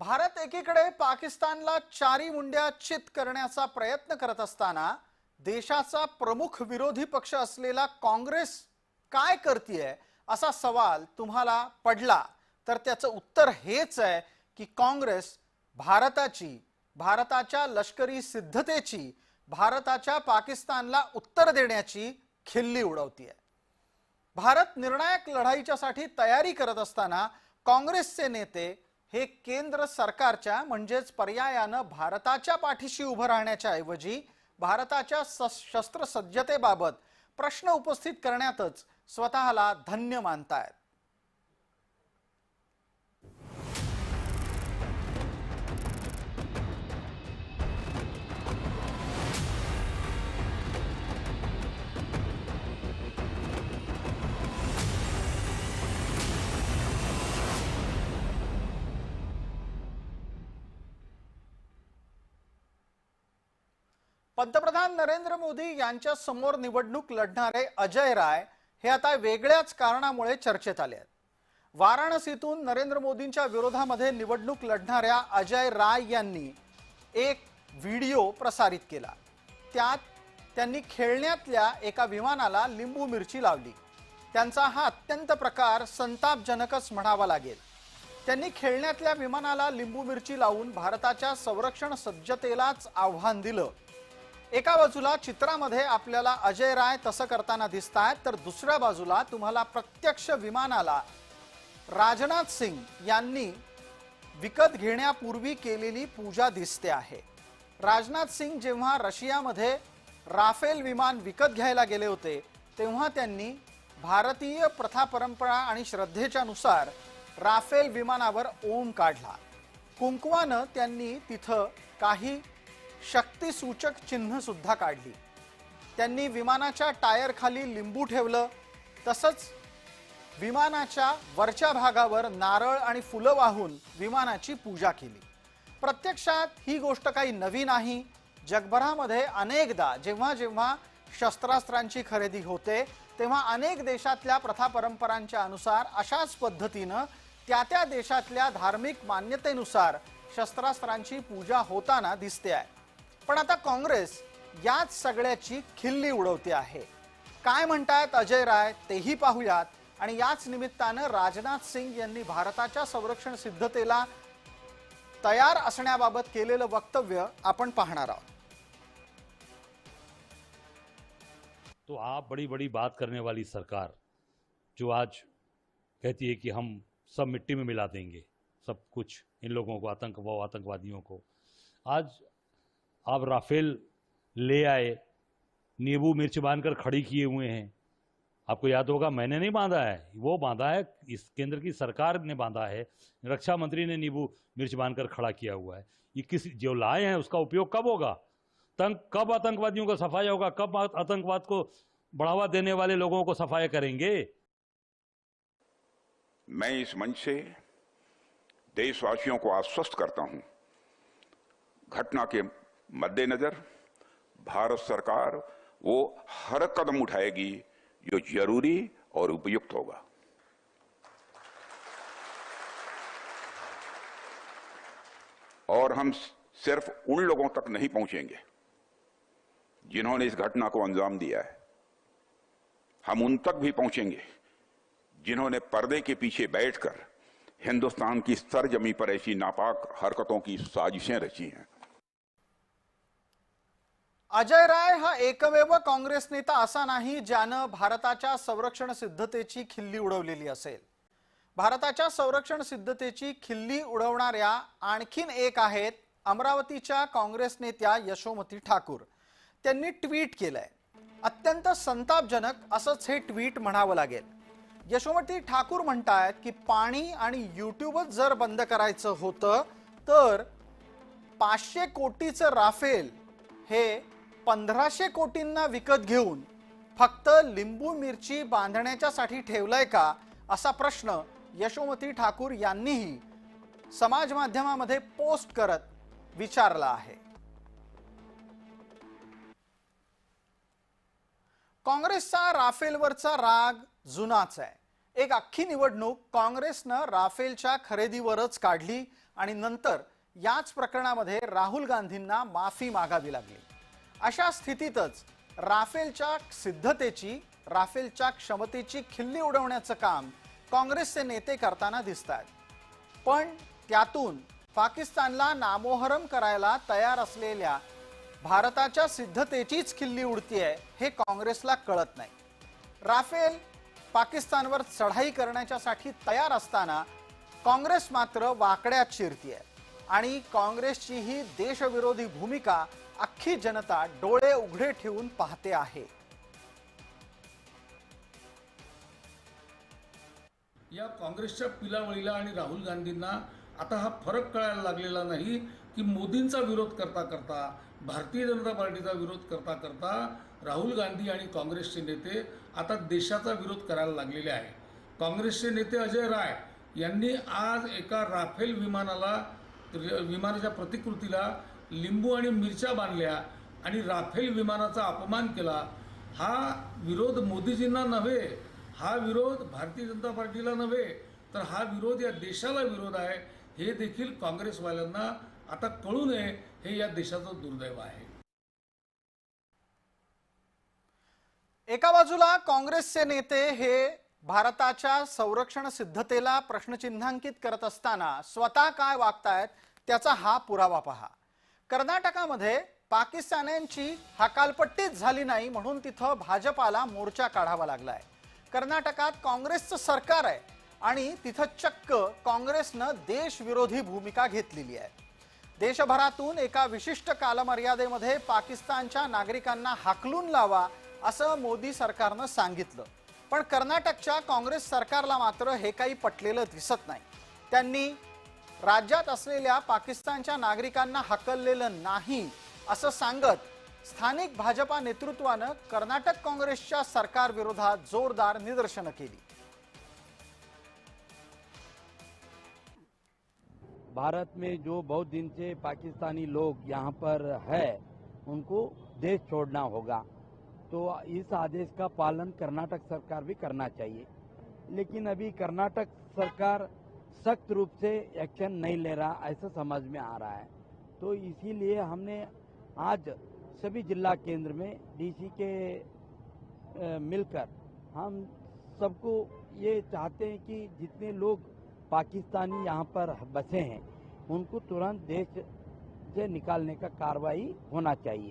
भारत एकीकडे पाकिस्तानला चारी मुंड्या चित करण्याचा प्रयत्न करत असताना देशाचा प्रमुख विरोधी पक्ष असलेला काँग्रेस काय करतीये असा सवाल तुम्हाला पडला तर त्याचं उत्तर हेच आहे की काँग्रेस भारताची भारताच्या लष्करी सिद्धतेची भारताच्या पाकिस्तानला उत्तर देण्याची खिल्ली उडवतीये. भारत निर्णायक लढाईच्यासाठी तयारी करत असताना काँग्रेसचे नेते हे केंद्र सरकारच्या म्हणजेच पर्यायानं भारताच्या पाठीशी उभं राहण्याच्या ऐवजी भारताच्या शस्त्रसज्जतेबाबत प्रश्न उपस्थित करण्यातच स्वतःला धन्य मानतायत. पंतप्रधान नरेंद्र मोदी यांच्या समोर निवडणूक लढणारे अजय राय हे आता वेगळ्याच कारणामुळे चर्चेत आले आहेत. वाराणसीतून नरेंद्र मोदींच्या विरोधामध्ये निवडणूक लढणाऱ्या अजय राय यांनी एक व्हिडिओ प्रसारित केला. त्यात त्यांनी खेळण्यातल्या एका विमानाला लिंबू मिरची लावली. त्यांचा हा अत्यंत प्रकार संतापजनकच म्हणावा लागेल. त्यांनी खेळण्यातल्या विमानाला लिंबू मिरची लावून भारताच्या संरक्षण सज्जतेलाच आव्हान दिलं. एका बाजूला चित्रामध्ये आपल्याला अजय राय तसं करताना दिसत आहेत तर दुसऱ्या बाजूला तुम्हाला प्रत्यक्ष विमानाला राजनाथ सिंग यांनी विकत घेण्यापूर्वी केलेली पूजा दिसते आहे. राजनाथ सिंग जेव्हा रशियामध्ये राफेल विमान विकत घ्यायला गेले होते तेव्हा त्यांनी भारतीय प्रथा परंपरा आणि श्रद्धेच्या नुसार राफेल विमानावर ओम काढला. कुंकवानं त्यांनी तिथं काही शक्तिसूचक चिन्ह सुद्धा काढली. त्यांनी विमानाच्या टायर खाली लिंबू ठेवलं. तसंच विमानाच्या वरच्या भागावर नारळ आणि फुलं वाहून विमानाची पूजा केली. प्रत्यक्षात ही गोष्ट काही नवी नाही. जगभरामध्ये अनेकदा जेव्हा जेव्हा शस्त्रास्त्रांची खरेदी होते तेव्हा अनेक देशातल्या प्रथा परंपरांच्या अनुसार अशाच पद्धतीनं त्या त्या देशातल्या धार्मिक मान्यतेनुसार शस्त्रास्त्रांची पूजा होताना दिसते आहे. पण आता काँग्रेस याच सगळ्याची खिल्ली उडवते आहे. काय म्हणतायत अजय राय तेही पाहूयात. आणि याच निमित्तानं राजनाथ सिंग यांनी भारताच्या संरक्षण सिद्धतेला तयार असण्याबाबत केलेलं वक्तव्य आपण पाहणार आहोत. तो आप बड़ी बड़ी बात करने वाली सरकार जो आज कहती है कि हम सब मिट्टी में मिला देंगे सब कुछ इन लोगों को आतंक वो आतंकवादियों को। आज आप राफेल ले आए। नींबू मिर्च बांधकर खड़ी किए हुए हैं। आपको याद होगा, मैंने नहीं बांधा है। वो बांधा है, इस केंद्र की सरकार ने बांधा है। रक्षा मंत्री ने नींबू मिर्च बांधकर खड़ा किया हुआ है। ये किस, जो लाए हैं, उसका उपयोग कब होगा? तंग, कब आतंकवादियों का सफाया होगा? कब आतंकवाद को बढ़ावा देने वाले लोगों को सफाया करेंगे? मैं इस मंच से देशवासियों को आश्वस्त करता हूँ, घटना के मद्देनजर भारत सरकार वो हर कदम उठाएगी जो ज़रूरी और उपयुक्त होगा। और हम सिर्फ़ उन लोगों तक नहीं पहुँचेंगे जिन्होंने इस घटना को अंजाम दिया है। हम उन तक भी पहुँचेंगे जिन्होंने पर्दे के पीछे बैठकर हिंदुस्तान की सरजमी पर ऐसी नापाक हरकतों की साजिशें रची हैं। अजय राय हा एकमेव काँग्रेस नेता असा नाही ज्यानं भारताच्या संरक्षण सिद्धतेची खिल्ली उडवलेली असेल. भारताच्या संरक्षण सिद्धतेची खिल्ली उडवणाऱ्या आणखीन एक आहेत अमरावतीच्या काँग्रेस नेत्या यशोमती ठाकूर. त्यांनी ट्विट केलंय. अत्यंत संतापजनक असंच हे ट्विट म्हणावं लागेल. यशोमती ठाकूर म्हणतायत की पाणी आणि युट्यूबच जर बंद करायचं होतं तर पाचशे कोटीचं राफेल हे पंधराशे कोटींना विकत घेऊन फक्त लिंबू मिरची बांधण्याच्यासाठी ठेवलंय का? असा प्रश्न यशोमती ठाकूर यांनीही समाज माध्यमामध्ये पोस्ट करत विचारला आहे. काँग्रेसचा राफेलवरचा राग जुनाच आहे. एक अख्खी निवडणूक काँग्रेसनं राफेलच्या खरेदीवरच काढली आणि नंतर याच प्रकरणामध्ये राहुल गांधींना माफी मागावी लागली. अशा स्थितीतच राफेलच्या सिद्धतेची राफेलच्या क्षमतेची खिल्ली उडवण्याचं काम काँग्रेसचे नेते करताना दिसत आहेत पण त्यातून पाकिस्तानला नामोहरम करायला तयार असलेल्या भारताच्या सिद्धतेचीच खिल्ली उडतीये हे काँग्रेसला कळत नाही. राफेल पाकिस्तानवर चढाई करण्याच्यासाठी तयार असताना काँग्रेस मात्र वाकड्यात शिरतीये आणि काँग्रेसची ही देशविरोधी भूमिका अख्खी जनता डोळे उघडे ठेवून पाहते आहे. या काँग्रेसच्या पिलावळीला आणि राहुल गांधींना आता हा फरक कळायला लागलेला नाही की मोदींचा विरोध करता करता भारतीय जनता पार्टीचा विरोध करता करता राहुल गांधी आणि काँग्रेसचे नेते आता देशाचा विरोध करायला लागलेले आहे. काँग्रेसचे नेते अजय राय यांनी आज एका राफेल विमानाला विमानाच्या प्रतिकृतीला लिंबू आणि मिरच्या बांधल्या आणि राफेल विमानाचा अपमान केला. हा विरोध मोदीजींना नव्हे हा विरोध भारतीय जनता पार्टीला नव्हे तर हा विरोध या देशाला विरोध आहे हे देखील काँग्रेसवाल्यांना आता कळू नये हे या देशाचं दुर्दैव आहे. एका बाजूला काँग्रेसचे नेते हे भारताच्या संरक्षण सिद्धतेला प्रश्नचिन्हांकित करत असताना स्वतः काय वागतायत त्याचा हा पुरावा पहा. कर्नाटकामध्ये पाकिस्तान्यांची हकालपट्टीच झाली नाही म्हणून तिथं भाजपाला मोर्चा काढावा लागलाय. कर्नाटकात काँग्रेसचं सरकार आहे आणि तिथं चक्क काँग्रेसनं देशविरोधी भूमिका घेतलेली आहे. देशभरातून एका विशिष्ट कालमर्यादेमध्ये पाकिस्तानच्या नागरिकांना हाकलून लावा असं मोदी सरकारनं सांगितलं. पण कर्नाटकच्या काँग्रेस सरकारला मात्र हे काही पटलेलं दिसत नाही. त्यांनी राज्यात असलेल्या पाकिस्तानच्या नागरिकांना हकललेलं नाही असं सांगत स्थानिक भाजपा नेतृत्वानं कर्नाटक काँग्रेसच्या सरकार विरोधात जोरदार निदर्शनं केली. भारत में जो बहुत दिन से पाकिस्तानी लोग यहाँ पर है, उनको देश छोड़ना होगा। तो इस आदेश का पालन कर्नाटक सरकार भी करना चाहिए। लेकिन अभी कर्नाटक सरकार सख्त रूप से एक्शन नहीं ले रहा, ऐसा समझ में आ रहा है। तो इसीलिए हमने आज सभी जिला केंद्र में डीसी के मिलकर हम सबको ये चाहते हैं कि जितने लोग पाकिस्तानी यहाँ पर बसे हैं, उनको तुरंत देश से निकालने का कार्रवाई होना चाहिए।